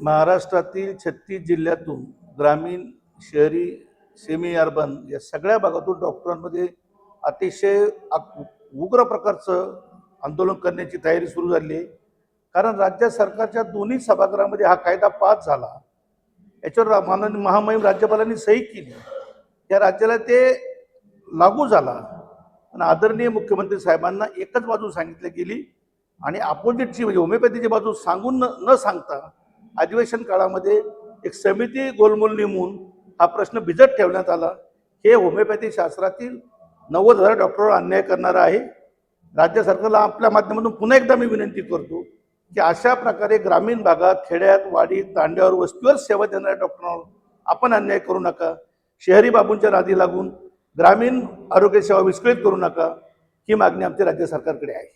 महाराष्ट्रातील छत्तीस जिल्ह्यातून ग्रामीण शहरी सेमी अर्बन या सगळ्या भागातून डॉक्टरांमध्ये अतिशय उग्र प्रकारचं आंदोलन करण्याची तयारी सुरू झाली आहे. कारण राज्य सरकारच्या दोन्ही सभागृहामध्ये हा कायदा पास झाला. याच्यावर माननीय महामहिम राज्यपालांनी सही केली. त्या राज्याला ते लागू झाला. आणि आदरणीय मुख्यमंत्री साहेबांना एकच बाजू सांगितली गेली आणि अपोजिटची म्हणजे होमिओपॅथीची बाजू सांगून न न सांगता अधिवेशन काळामध्ये एक समिती गोलमोल नेमून हा प्रश्न भिजत ठेवण्यात आला. हे होमिओपॅथी शास्त्रातील नव्वद हजार डॉक्टरवर अन्याय करणारं आहे. राज्य सरकारला आपल्या माध्यमातून पुन्हा एकदा मी विनंती करतो की अशा प्रकारे ग्रामीण भागात खेड्यात वाडीत तांड्यावर वस्तीवर सेवा देणाऱ्या डॉक्टरांवर आपण अन्याय करू नका. शहरी बाबूंच्या नादी लागून ग्रामीण आरोग्य सेवा विस्कळीत करू नका. ही मागणी आमच्या राज्य सरकारकडे आहे.